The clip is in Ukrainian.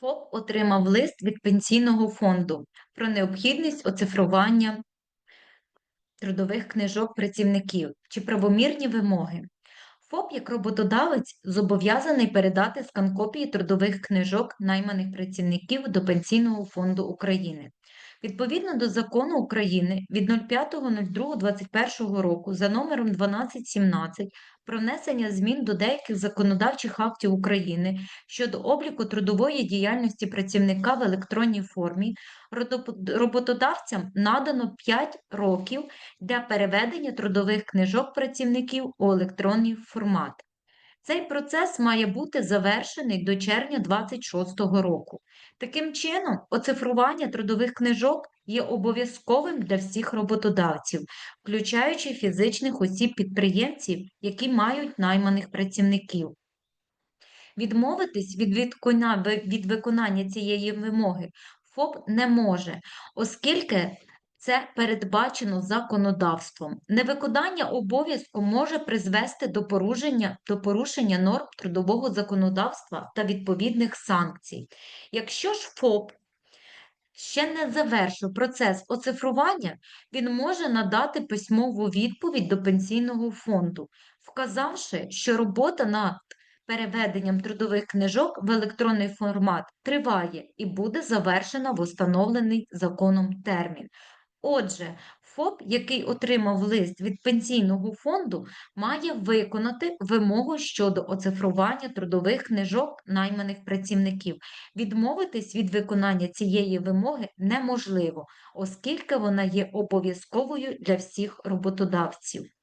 ФОП отримав лист від Пенсійного фонду про необхідність оцифрування трудових книжок працівників чи правомірні вимоги. ФОП як роботодавець зобов'язаний передати скан копії трудових книжок найманих працівників до Пенсійного фонду України. Відповідно до Закону України від 05.02.21 року за номером 1217 про внесення змін до деяких законодавчих актів України щодо обліку трудової діяльності працівника в електронній формі, роботодавцям надано 5 років для переведення трудових книжок працівників у електронний формат. Цей процес має бути завершений до червня 2026 року. Таким чином, оцифрування трудових книжок є обов'язковим для всіх роботодавців, включаючи фізичних осіб-підприємців, які мають найманих працівників. Відмовитись від, від виконання цієї вимоги ФОП не може, оскільки це передбачено законодавством. Невиконання обов'язку може призвести до порушення, до порушення норм трудового законодавства та відповідних санкцій. Якщо ж ФОП ще не завершив процес оцифрування, він може надати письмову відповідь до пенсійного фонду, вказавши, що робота над переведенням трудових книжок в електронний формат триває і буде завершена в установлений законом термін. Отже, ФОП, який отримав лист від пенсійного фонду, має виконати вимогу щодо оцифрування трудових книжок найманих працівників. Відмовитись від виконання цієї вимоги неможливо, оскільки вона є обов'язковою для всіх роботодавців.